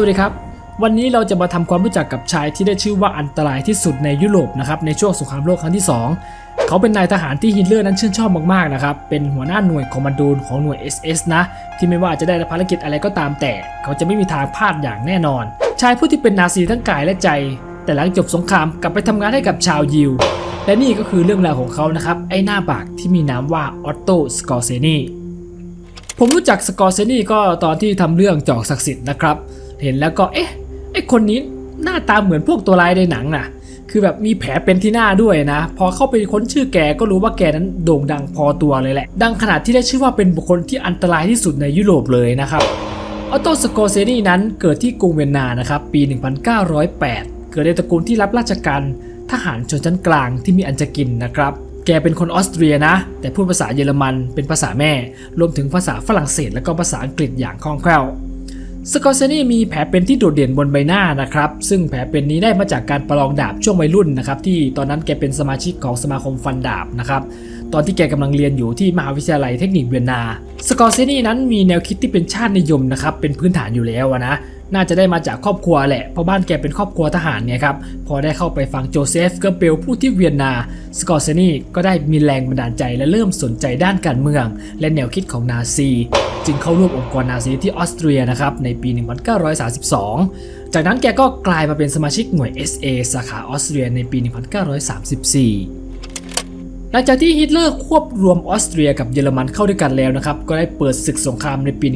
วัสดีครับ วันนี้เราจะมาทำความรู้จักกับชายที่ได้ชื่อว่าอันตรายที่สุดในยุโรปนะครับในช่วงสงครามโลกครั้งที่ 2 เขาเป็นนายทหารที่ฮิตเลอร์นั้นชื่นชอบมากๆนะครับเป็นหัวหน้าหน่วยคอมมานโดของหน่วย SS นะ ที่ไม่ว่าจะได้รับภารกิจอะไรก็ตามแต่ เขาจะไม่มีทางพลาดอย่างแน่นอน ชายผู้ที่เป็นนาซีทั้งกายและใจ แต่หลังจบสงครามกลับไปทำงานให้กับชาวยิวและนี่ก็คือเรื่องราวของเขานะครับไอ้หน้าบากที่มีนามว่าออตโตสกอร์เซนีผมรู้จักสกอร์เซนีก็ตอนที่ทำเรื่องจอกศักดิ์สิทธิ์นะครับ เห็นแล้วก็เอ๊ะไอคนนี้หน้าตาเหมือนพวกตัวร้ายในหนังน่ะ คือแบบมีแผลเป็นที่หน้าด้วยนะ พอเข้าไปค้นชื่อแกก็รู้ว่าแกนั้นโด่งดังพอตัวเลยแหละ ดังขนาดที่ได้ชื่อว่าเป็นบุคคลที่อันตรายที่สุดในยุโรปเลยนะครับ ออโตสโกเซนีนั้นเกิดที่กรุงเวียนนานะครับปี 1908 เกิดในตระกูลที่รับราชการทหารชนชั้นกลางที่มีอันจะกินนะครับ แกเป็นคนออสเตรียนะ แต่พูดภาษาเยอรมันเป็นภาษาแม่ รวมถึงภาษาฝรั่งเศสและก็ภาษาอังกฤษอย่างคล่องแคล่ว สกอร์เซนีมีแผลเป็นที่โดดเด่นบนใบหน้านะครับ ซึ่งแผลเป็นนี้ได้มาจากการประลองดาบช่วงวัยรุ่นนะครับ ที่ตอนนั้นแกเป็นสมาชิกของสมาคมฟันดาบนะครับ ตอนที่แกกำลังเรียนอยู่ที่มหาวิทยาลัยเทคนิคเวียนนา สกอร์เซนีนั้นมีแนวคิดที่เป็นชาตินิยมนะครับ เป็นพื้นฐานอยู่แล้วนะ น่าจะได้มาจากครอบครัวแหละ เพราะบ้านแกเป็นครอบครัวทหารเนี่ยครับ พอได้เข้าไปฟังโจเซฟเกอร์เบลพูดที่เวียนนา สกอร์เซนีก็ได้มีแรงบันดาลใจและเริ่มสนใจด้านการเมือง และแนวคิดของนาซี จึงเข้าร่วมองค์กรนาซีที่ออสเตรียนะครับในปี 1932 จากนั้นแกก็กลายมาเป็นสมาชิกหน่วย SA สาขาออสเตรียในปี 1934 หลังจากที่ฮิตเลอร์ควบรวมออสเตรียกับเยอรมันเข้าด้วยกันแล้วนะครับ ก็ได้เปิดศึกสงครามในปี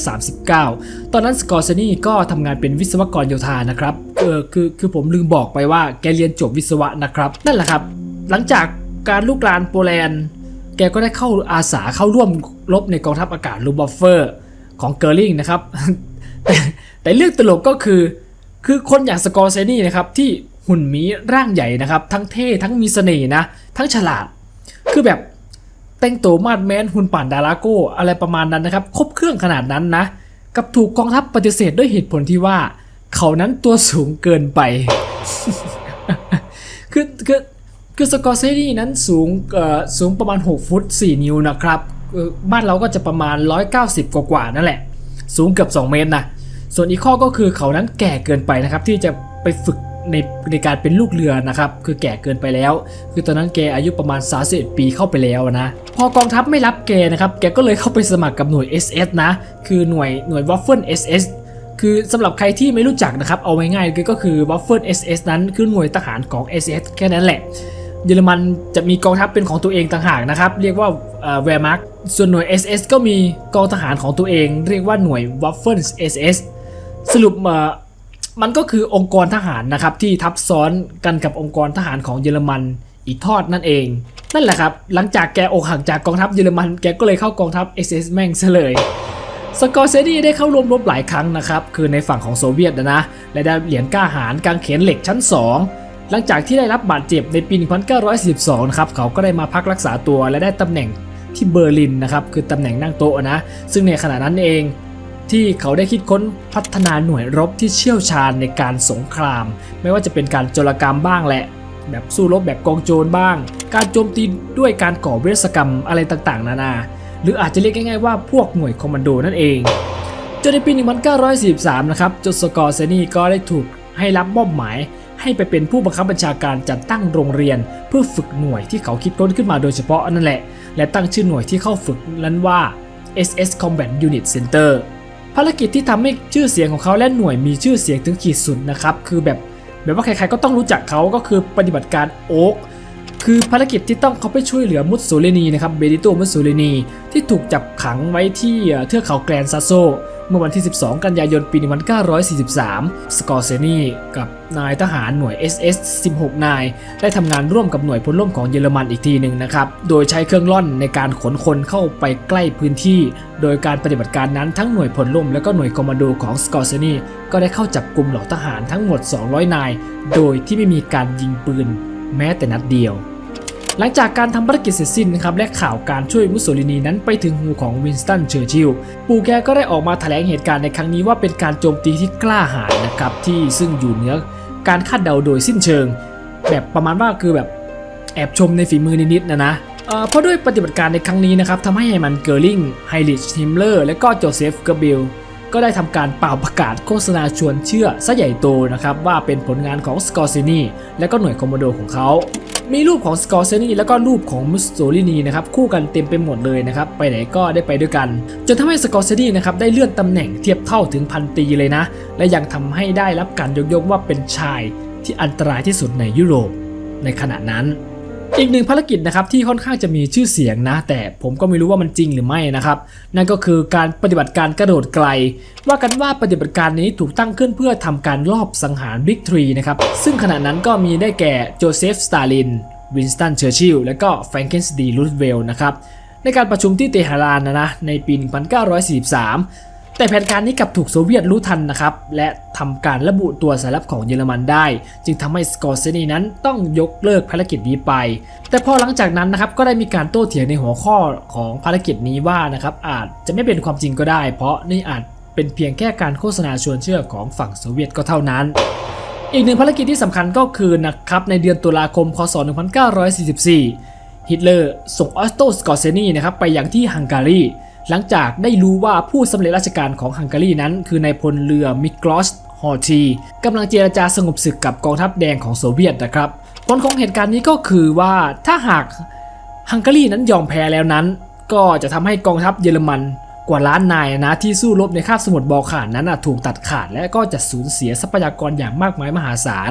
1939 ตอนนั้นสกอร์เซนีก็ทำงานเป็นวิศวกรโยธานะครับ เออคือคือผมลืมบอกไปว่าแกเรียนจบวิศวะนะครับ นั่นแหละครับ หลังจากการลุกลานโปแลนด์ แกก็ได้เข้าอาสาเข้าร่วมรบในกองทัพอากาศลูบอฟเฟอร์ของเกอร์ลิงนะครับแต่แต่เรื่องตลกก็คือ คือคนอย่างสกอร์เซนีนะครับที่ หุ่นหมีร่างใหญ่นะครับ ทั้งเท่ทั้งมีเสน่ห์นะ ทั้งฉลาด คือแบบแต่งตัวมาดแมนหุ่นป่านดาราโก้อะไรประมาณนั้นนะครับ ครบเครื่องขนาดนั้นนะ กับถูกกองทัพปฏิเสธด้วยเหตุผลที่ว่า เขานั้นตัวสูงเกินไป คือคือคือสกอร์เซนี่นั้นสูงเอ่อสูงประมาณ 6 ฟุต 4 นิ้วนะครับ บ้านเราก็จะประมาณ 190 กว่ากว่านั่นแหละ สูงเกือบ 2 เมตรนะ ส่วนอีกข้อก็คือเขานั้นแก่เกินไปนะครับ ที่จะไปฝึก ในในการเป็นลูกเรือนะครับคือแก่เกินไปแล้ว คือตอนนั้นแกอายุประมาณ31ปีเข้าไปแล้วนะ พอกองทัพไม่รับแกนะครับแกก็เลยเข้าไปสมัครกับหน่วย SS นะ คือหน่วยหน่วย Waffen SS คือสำหรับใครที่ไม่รู้จักนะครับเอาไว้ง่ายก็คือ Waffen SS นั้นคือหน่วยทหารของ SS แค่นั้นแหละเยอรมันจะมีกองทัพเป็นของตัวเองต่างหากนะครับ เรียกว่าเวร์มาร์กส่วนหน่วย SS ก็มีกองทหารของตัวเอง เรียกว่าหน่วย Waffen SS สรุปเอ่อ มันก็คือองค์กรทหารนะครับที่ทับซ้อนกันกับองค์กรทหารของเยอรมันอีกทอดนั่นเอง นั่นแหละครับหลังจากแกอกหักจากกองทัพเยอรมันแกก็เลยเข้ากองทัพ SS แม่งซะเลยสกอร์เซนีได้เข้าร่วมรบหลายครั้งนะครับคือในฝั่งของโซเวียตนะและได้เหรียญกล้าหาญกางเขนเหล็กชั้น 2 หลังจากที่ได้รับบาดเจ็บในปี 1942นะครับเขาก็ได้มาพักรักษาตัวและได้ตำแหน่งที่เบอร์ลินนะครับคือตำแหน่งนั่งโต๊ะนะซึ่งในขณะนั้นเอง ที่เขาได้คิดค้นพัฒนาหน่วยรบที่เชี่ยวชาญในการสงคราม ไม่ว่าจะเป็นการโจรกรรมบ้างแหละ แบบสู้รบแบบกองโจรบ้าง การโจมตีด้วยการก่อเวรกรรมอะไรต่างๆ นานา หรืออาจจะเรียกง่ายๆว่าพวกหน่วยคอมมานโดนั่นเองจนในปี 1943 นะครับจสกอร์เซนีก็ได้ถูกให้รับมอบหมาย ให้ไปเป็นผู้บังคับบัญชาการจัดตั้งโรงเรียน เพื่อฝึกหน่วยที่เขาคิดค้นขึ้นมาโดยเฉพาะนั่นแหละ และตั้งชื่อหน่วยที่เข้าฝึกนั้นว่า SS Combat Unit Center ภารกิจที่ทำให้ชื่อเสียงของเขาและหน่วยมีชื่อเสียงถึงขีดสุดนะครับคือแบบแบบว่าใครๆก็ต้องรู้จักเขาก็คือปฏิบัติการโอ๊กคือภารกิจที่ต้องเขาไปช่วยเหลือมุสโสลินีนะครับเบดิโตมุสโสลินีที่ถูกจับขังไว้ที่เอ่อเทือกเขาแกรนซาโซ เมื่อวันที่ 12 กันยายนปี 1943 สกอร์เซนีกับนายทหารหน่วย SS 16 นาย ได้ทำงานร่วมกับหน่วยพลร่มของเยอรมันอีกทีหนึ่งนะครับ โดยใช้เครื่องล่อนในการขนคนเข้าไปใกล้พื้นที่ โดยการปฏิบัติการนั้นทั้งหน่วยพลร่มและก็หน่วยคอมมานโดของสกอร์เซนีก็ได้เข้าจับกลุ่มเหล่าทหารทั้งหมด 200 นาย โดยที่ไม่มีการยิงปืนแม้แต่นัดเดียว หลังจากการทำภารกิจเสร็จสิ้นนะครับและข่าวการช่วยมุสโสลินีนั้นไปถึงหูของวินสตันเชอร์ชิลล์ปูแกก็ได้ออกมาแถลงเหตุการณ์ในครั้งนี้ว่าเป็นการโจมตีที่กล้าหาญนะครับที่ซึ่งอยู่เหนือการคาดเดาโดยสิ้นเชิง แบบประมาณว่าคือแบบแอบชมในฝีมือนิดๆนะนะเอ่อเพราะด้วยปฏิบัติการในครั้งนี้นะครับทำให้ไฮมันเกอร์ลิงไฮริชฮิมเลอร์และก็โจเซฟเกอร์เบลก็ได้ทำการเป่าประกาศโฆษณาชวนเชื่อซะใหญ่โตนะครับว่าเป็นผลงานของสกอร์ซินีและก็หน่วยคอมโมโดของเขา มีรูปของสกอร์เซนีแล้วก็รูปของมุสโซลินีนะครับคู่กันเต็มไปหมดเลยนะครับไปไหนก็ได้ไปด้วยกัน จนทำให้สกอร์เซนีนะครับได้เลื่อนตำแหน่งเทียบเท่าถึงพันตีเลยนะ และยังทำให้ได้รับการยกย่องว่าเป็นชายที่อันตรายที่สุดในยุโรปในขณะนั้น อีกหนึ่งภารกิจนะครับที่ค่อนข้างจะมีชื่อเสียงนะ แต่ผมก็ไม่รู้ว่ามันจริงหรือไม่นะครับ นั่นก็คือการปฏิบัติการกระโดดไกล ว่ากันว่าปฏิบัติการนี้ถูกตั้งขึ้นเพื่อทำการลอบสังหารบิ๊กทรีนะครับซึ่งขณะนั้นก็มีได้แก่โจเซฟสตาลินวินสตันเชอร์ชิลและก็แฟรงเกนสดีรูสเวลล์นะครับในการประชุมที่เตหะรานนะนะในปี 1943 แต่แผนการนี้กลับถูกโซเวียตรู้ทันนะครับ และทำการระบุตัวสายลับของเยอรมันได้ จึงทำให้สกอร์เซนีนั้นต้องยกเลิกภารกิจนี้ไป แต่พอหลังจากนั้นนะครับก็ได้มีการโต้เถียงในหัวข้อของภารกิจนี้ว่านะครับอาจจะไม่เป็นความจริงก็ได้ เพราะนี่อาจเป็นเพียงแค่การโฆษณาชวนเชื่อของฝั่งโซเวียตก็เท่านั้นอีกหนึ่งภารกิจที่สำคัญก็คือนะครับในเดือนตุลาคม คศ 1944 ฮิตเลอร์ส่งออสโตสกอร์เซนีนะครับไปยังที่ฮังการี หลังจากได้รู้ว่าผู้สำเร็จราชการของฮังการีนั้น คือนายพลเรือมิกลอสฮอทีกำลังเจรจาสงบศึกกับกองทัพแดงของโซเวียตนะครับผลของเหตุการณ์นี้ก็คือว่าถ้าหากฮังการีนั้นยอมแพ้แล้วนั้น ก็จะทำให้กองทัพเยอรมันกว่าล้านนายนะที่สู้รบในคาบสมุทรบอลข่านนั้นถูกตัดขาดและก็จะสูญเสียทรัพยากรอย่างมากมายมหาศาล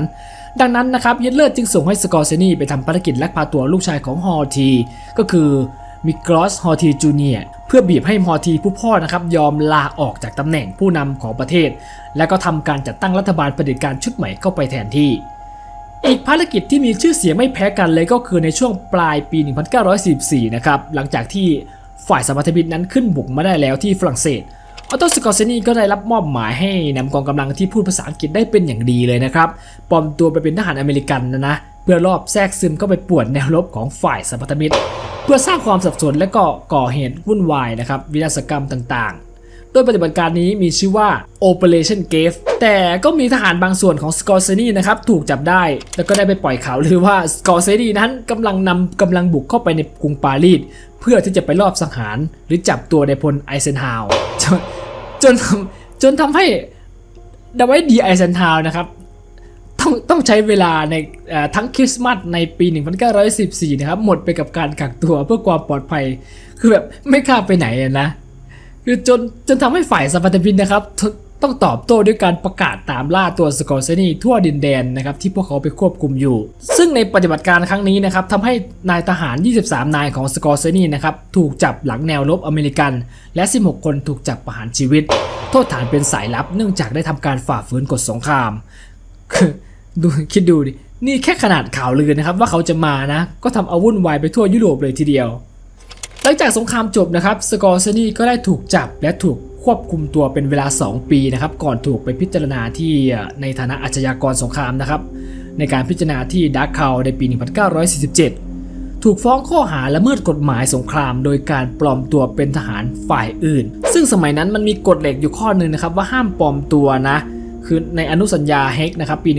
ดังนั้นนะครับฮิตเลอร์จึงส่งให้สกอร์เซนีไปทำภารกิจลักพาตัวลูกชายของฮอที ก็คือ มิกลอสฮอร์ทีจูเนียเพื่อบีบให้ฮอร์ทีผู้พ่อนะครับยอมลาออกจากตำแหน่งผู้นำของประเทศ และก็ทำการจัดตั้งรัฐบาลเผด็จการชุดใหม่เข้าไปแทนที่อีกภารกิจที่มีชื่อเสียงไม่แพ้กันเลยก็คือในช่วงปลายปี 1944 นะครับหลังจากที่ฝ่ายสมรรถมิตรนั้นขึ้นบุกมาได้แล้วที่ฝรั่งเศสออโตสกอร์เซนีก็ได้รับมอบหมายให้นำกองกำลังที่พูดภาษาอังกฤษได้เป็นอย่างดีเลยนะครับปลอมตัวไปเป็นทหารอเมริกันนะนะเพื่อรอบแทรกซึมเข้าไปป่วนแนวรบของฝ่ายสมรรถมิตร พื่อสร้างความสับสนและก็ก่อเหตุวุ่นวายนะครับวินาศกรรมต่างๆ โดยปฏิบัติการนี้มีชื่อว่า Operation g a v e แต่ก็มีทหารบางส่วนของสกอร์เซนีนะครับถูกจับได้ แล้วก็ได้ไปปล่อยข่าวลือว่าสกอร์เซนีนั้นกำลังนำกำลังบุกเข้าไปในกรุงปารีสเพื่อที่จะไปลอบสังหาร หรือจับตัวในพลไอเซนฮาวจนจนทำจนทำให้ดาวิดดีไอเซนฮาวนะครับ ต้องต้องใช้เวลาในทั้งคริสต์มาสในปี 1914 นะครับ หมดไปกับการกักตัวเพื่อความปลอดภัย คือแบบไม่กล้าไปไหนนะ คือจนจนทำให้ฝ่ายสปาร์ตาบินนะครับ ต้องตอบโต้ด้วยการประกาศตามล่าตัวสกอร์เซนีทั่วดินแดนนะครับที่พวกเขาไปควบคุมอยู่ ซึ่งในปฏิบัติการครั้งนี้นะครับทำให้นายทหาร 23 นายของสกอร์เซนีนะครับถูกจับหลังแนวรบอเมริกัน และ 16 คนถูกจับประหารชีวิต โทษฐานเป็นสายลับเนื่องจากได้ทำการฝ่าฝืนกฎสงคราม คือ ดูคิดดูดิ นี่แค่ขนาดข่าวลือนะครับ ว่าเขาจะมานะ ก็ทำเอาวุ่นวายไปทั่วยุโรปเลยทีเดียว หลังจากสงครามจบนะครับสกอร์เซนีก็ได้ถูกจับและถูกควบคุมตัวเป็นเวลา 2 ปีนะครับ ก่อนถูกไปพิจารณาที่ในฐานะอาชญากรสงครามนะครับ ในการพิจารณาที่ดักคาในปี 1947 ถูกฟ้องข้อหาละเมิดกฎหมายสงคราม โดยการปลอมตัวเป็นทหารฝ่ายอื่น ซึ่งสมัยนั้นมันมีกฎเหล็กอยู่ข้อหนึ่งนะครับว่าห้ามปลอมตัวนะ คือในอนุสัญญาเฮกนะครับปี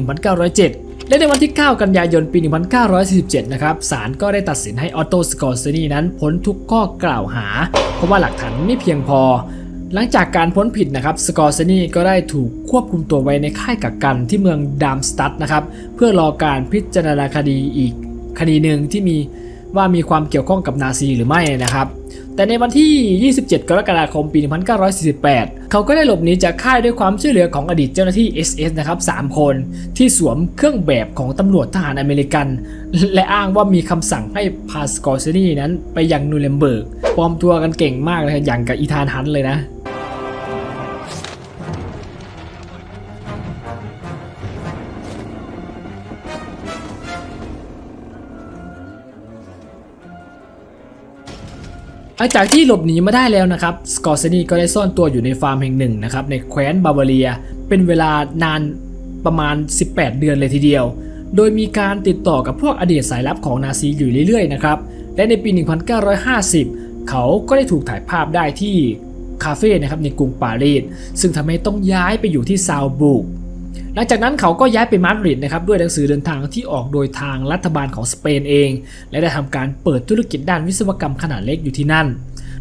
1907 และในวันที่ 9 กันยายนปี 1947 นะครับศาลก็ได้ตัดสินให้ออตโตสกอร์เซนีนั้นพ้นทุกข้อกล่าวหา เพราะว่าหลักฐานไม่เพียงพอ หลังจากการพ้นผิดนะครับสกอร์เซนีก็ได้ถูกควบคุมตัวไว้ในค่ายกักกันที่เมืองดามสตัดนะครับเพื่อรอการพิจารณาคดีอีกคดีหนึ่งที่มีว่ามีความเกี่ยวข้องกับนาซีหรือไม่นะครับ แต่ในวันที่ 27 กรกฎาคมปี 1948 เขาก็ได้หลบหนีจากค่ายด้วยความช่วยเหลือของอดีตเจ้าหน้าที่ SS นะครับ 3 คน ที่สวมเครื่องแบบของตำรวจทหารอเมริกัน และอ้างว่ามีคำสั่งให้พาสกอร์เซนีนั้นไปยังนูเรมเบิร์กปลอมตัวกันเก่งมากเลยอย่างกับอีธานฮันต์เลยนะ ลังจากที่หลบหนีมาได้แล้วนะครับสกอร์เซนีก็ได้ซ่อนตัวอยู่ในฟาร์มแห่งหนึ่งนะครับในแคว้นบาวาเรีย เป็นเวลานานประมาณ 18 เดือนเลยทีเดียว โดยมีการติดต่อกับพวกอดีตสายลับของนาซีอยู่เรื่อยๆนะครับและในปี 1950 เขาก็ได้ถูกถ่ายภาพได้ที่คาเฟ่นะครับในกรุงปารีสซึ่งทำให้ต้องย้ายไปอยู่ที่ซาวบุก หลังจากนั้นเขาก็ย้ายไปมาดริดนะครับด้วยหนังสือเดินทางที่ออกโดยทางรัฐบาลของสเปนเอง และได้ทำการเปิดธุรกิจด้านวิศวกรรมขนาดเล็กอยู่ที่นั่น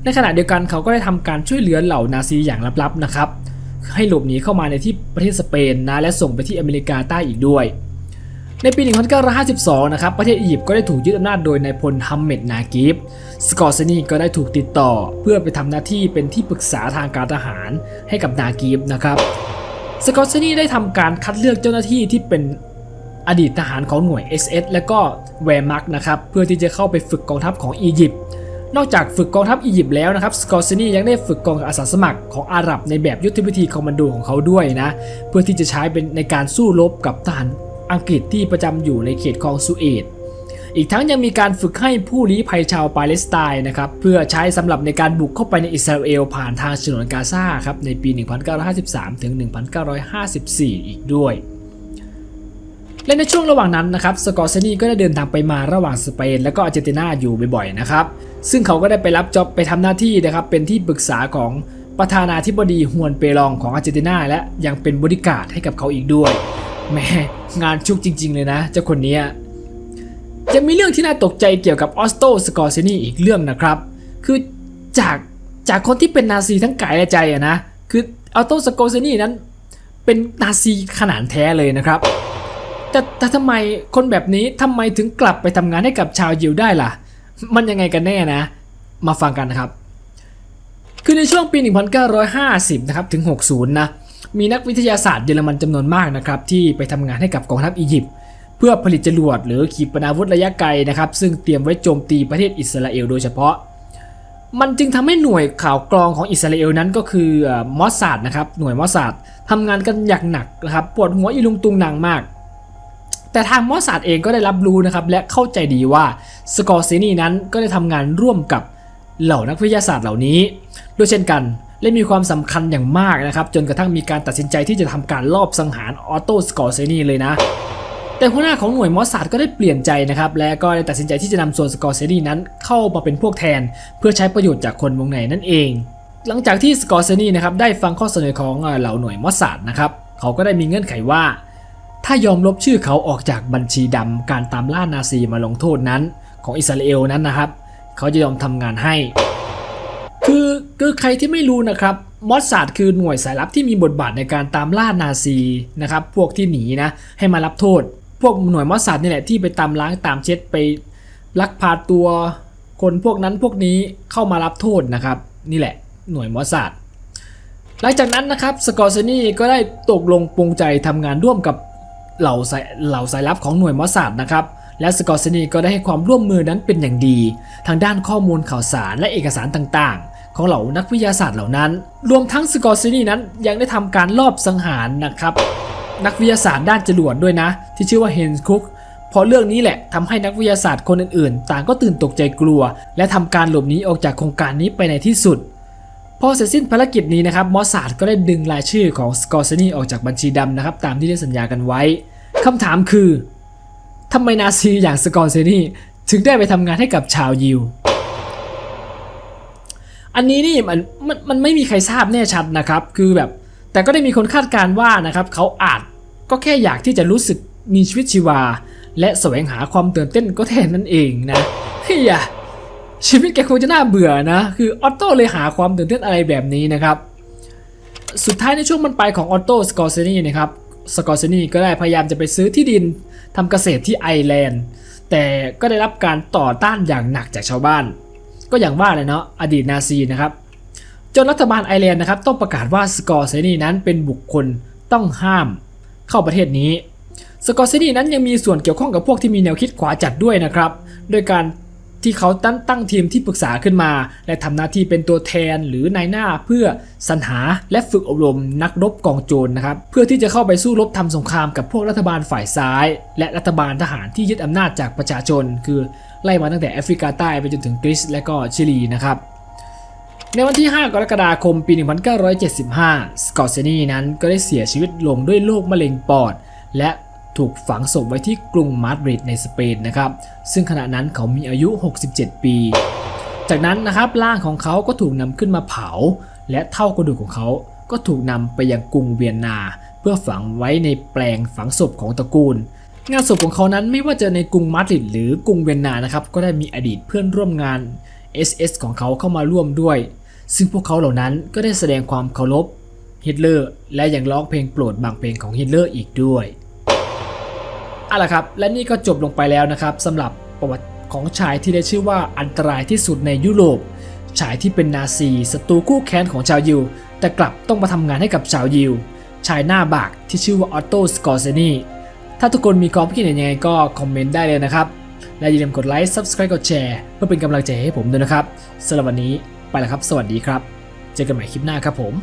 ในขณะเดียวกันเขาก็ได้ทำการช่วยเหลือเหล่านาซีอย่างลับๆนะครับให้หลบหนีเข้ามาในที่ประเทศสเปนนะและส่งไปที่อเมริกาใต้อีกด้วย ในปี 1952 นะครับประเทศอียิปต์ก็ได้ถูกยึดอำนาจโดยนายพลฮัมเมดนากิฟสกอร์เซนีก็ได้ถูกติดต่อ เพื่อไปทำหน้าที่เป็นที่ปรึกษาทางการทหารให้กับนากิฟนะครับ สกอร์เซนีได้ทำการคัดเลือกเจ้าหน้าที่ที่เป็นอดีตทหารของหน่วย SS และก็แวร์มักนะครับเพื่อที่จะเข้าไปฝึกกองทัพของอียิปต์นอกจากฝึกกองทัพอียิปต์แล้วนะครับสกอร์เซนียังได้ฝึกกองอาสาสมัครของอาหรับในแบบยุทธวิธีคอมมานโดของเขาด้วยนะเพื่อที่จะใช้เป็นในการสู้รบกับทหารอังกฤษที่ประจำอยู่ในเขตคลองสุเอต อีกทั้งยังมีการฝึกให้ผู้ลี้ภัยชาวปาเลสไตน์นะครับเพื่อใช้สำหรับในการบุกเข้าไปในอิสราเอลผ่านทางฉนวนกาซาครับในปี 1953 ถึง 1954 อีกด้วยและในช่วงระหว่างนั้นนะครับสกอร์เซนีก็ได้เดินทางไปมาระหว่างสเปน และก็อาร์เจนตินาอยู่บ่อยๆนะครับซึ่งเขาก็ได้ไปรับจ็อบไปทำหน้าที่นะครับเป็นที่ปรึกษาของประธานาธิบดีฮวนเปรองของอาร์เจนตินาและยังเป็นบริการดให้กับเขาอีกด้วยแม่งานชุกจริง ๆ เลยนะ เจ้าคนนี้ ยจะมีเรื่องที่น่าตกใจเกี่ยวกับออสโตสกอร์เซนีอีกเรื่องนะครับ คือจากจากคนที่เป็นนาซีทั้งกายและใจอะนะ คือออสโตสกอร์เซนีนั้น เป็นนาซีขนาดแท้เลยนะครับ แต่แต่ทำไมคนแบบนี้ทำไมถึงกลับไปทำงานให้กับชาวยิวได้ล่ะ มันยังไงกันแน่นะ มาฟังกันนะครับ คือในช่วงปี 1950 นะครับถึง 60 นะมีนักวิทยาศาสตร์เยอรมันจำนวนมากนะครับที่ไปทำงานให้กับกองทัพอียิปต์ เพื่อผลิตจรวดหรือขีปนาวุธระยะไกลนะครับ ซึ่งเตรียมไว้โจมตีประเทศอิสราเอลโดยเฉพาะ มันจึงทำให้หน่วยข่าวกรองของอิสราเอลนั้นก็คือมอสซาดนะครับหน่วยมอสซาดทำงานกันอย่างหนักนะครับปวดหัวอีลุงตุงหนังมาก แต่ทางมอสซาดเองก็ได้รับรู้นะครับและเข้าใจดีว่าสกอร์เซนีนั้นก็ได้ทำงานร่วมกับเหล่านักวิทยาศาสตร์เหล่านี้ด้วยเช่นกันและมีความสำคัญอย่างมากนะครับ จนกระทั่งมีการตัดสินใจที่จะทำการลอบสังหารออโต้สกอร์เซนีเลยนะ แต่หัวหน้าของหน่วยมอสซาดก็ได้เปลี่ยนใจนะครับและก็ได้ตัดสินใจที่จะนำส่วนสกอร์เซนีนั้นเข้ามาเป็นพวกแทน เพื่อใช้ประโยชน์จากคนวงในนั่นเอง หลังจากที่สกอร์เซนีนะครับได้ฟังข้อเสนอของเอ่อเหล่าหน่วยมอสซาดนะครับเขาก็ได้มีเงื่อนไขว่า ถ้ายอมลบชื่อเขาออกจากบัญชีดำการตามล่านาซีมาลงโทษนั้น ของอิสราเอลนั้นนะครับ เขาจะยอมทำงานให้ คือคือใครที่ไม่รู้นะครับมอสซาดคือหน่วยสายลับที่มีบทบาทในการตามล่านาซีนะครับพวกที่หนีนะให้มารับโทษ พวกหน่วยมอสซาดนี่แหละที่ไปตามล้างตามเช็ดไปลักพาตัวคนพวกนั้นพวกนี้เข้ามารับโทษนะครับ นี่แหละหน่วยมอสซาดหลังจากนั้นนะครับสกอร์เซนีก็ได้ตกลงปรงใจทำงานร่วมกับเหล่าสายเหล่าสายลับของหน่วยมอสซาดนะครับและสกอร์เซนีก็ได้ให้ความร่วมมือนั้นเป็นอย่างดี ทางด้านข้อมูลข่าวสารและเอกสารต่างๆ ของเหล่านักวิทยาศาสตร์เหล่านั้น รวมทั้งสกอร์เซนีนั้นยังได้ทำการลอบสังหารนะครับ นักวิทยาศาสตร์ด้านจรวดด้วยนะ ที่ชื่อว่าเฮนส์คุกพราะเรื่องนี้แหละทำให้นักวิทยาศาสตร์คนอื่นๆ ต่างก็ตื่นตกใจกลัว และทำการหลบหนีออกจากโครงการนี้ไปในที่สุด พอเสร็จสิ้นภารกิจนี้นะครับมอสซาดก็ได้ดึงรายชื่อของสกอร์เซนีออกจากบัญชีดำนะครับตามที่ได้สัญญากันไว้คำถามคือทำไมนาซีอย่างสกอร์เซนีถึงได้ไปทำงานให้กับชาวยิว อันนี้นี่มันมันมันไม่มีใครทราบแน่ชัดนะครับ คือแบบ แต่ก็ได้มีคนคาดการ์ว่านะครับเขาอาจก็แค่อยากที่จะรู้สึกมีชีวิตชีวา และแสวงหาความตื่นเต้นก็แทนนั่นเองนะเฮียชีวิตแกคงจะน่าเบื่อนะ คือออตโต้เลยหาความตื่นเต้นอะไรแบบนี้นะครับ สุดท้ายในช่วงมันไปของออตโต้สกอร์เซนีนะครับสกอร์เซนีก็ได้พยายามจะไปซื้อที่ดินทำเกษตรที่ไอร์แลนด์ แต่ก็ได้รับการต่อต้านอย่างหนักจากชาวบ้าน ก็อย่างว่าเลยเนาะอดีตนาซีนะครับ จนรัฐบาลไอร์แลนด์นะครับต้องประกาศว่าสกอร์เซนีนั้นเป็นบุคคลต้องห้ามเข้าประเทศนี้ สกอร์เซนีนั้นยังมีส่วนเกี่ยวข้องกับพวกที่มีแนวคิดขวาจัดด้วยนะครับโดยการที่เขาตั้งตั้งทีมที่ปรึกษาขึ้นมา และทำหน้าที่เป็นตัวแทนหรือนายหน้าเพื่อสรรหาและฝึกอบรมนักรบกองโจรนะครับ เพื่อที่จะเข้าไปสู้รบทำสงครามกับพวกรัฐบาลฝ่ายซ้าย และรัฐบาลทหารที่ยึดอำนาจจากประชาชน คือไล่มาตั้งแต่แอฟริกาใต้ไปจนถึงกรีซและก็ชิลีนะครับ ในวันที่ 5 กรกฎาคม ปี 1975 สกอร์เซนีนั้นก็ได้เสียชีวิตลงด้วยโรคมะเร็งปอด และถูกฝังศพไว้ที่กรุงมาดริดในสเปนนะครับ ซึ่งขณะนั้นเขามีอายุ 67 ปี จากนั้นนะครับร่างของเขาก็ถูกนำขึ้นมาเผา และเท่ากระดูกของเขาก็ถูกนำไปยังกรุงเวียนนา เพื่อฝังไว้ในแปลงฝังศพของตระกูล งานศพของเขานั้นไม่ว่าจะในกรุงมาดริดหรือกรุงเวียนนานะครับก็ได้มีอดีตเพื่อนร่วมงาน SS ของเขาเข้ามาร่วมด้วย ซึ่งพวกเขาเหล่านั้นก็ได้แสดงความเคารพฮิตเลอร์และยังร้องเพลงโปรดบางเพลงของฮิตเลอร์อีกด้วยเอาละครับ และนี่ก็จบลงไปแล้วนะครับสำหรับประวัติของชายที่ได้ชื่อว่าอันตรายที่สุดในยุโรป ชายที่เป็นนาซีศัตรูคู่แค้นของชาวยิว แต่กลับต้องมาทำงานให้กับชาวยิว ชายหน้าบากที่ชื่อว่าออตโตสกอร์เซนีถ้าทุกคนมีความคิดเห็นยังไงก็คอมเมนต์ได้เลยนะครับ และอย่าลืมกดไลค์ Subscribe กดแชร์เพื่อเป็นกำลังใจให้ผมด้วยนะครับสำหรับวันนี้ ไปแล้วครับ สวัสดีครับ เจอกันใหม่คลิปหน้าครับผม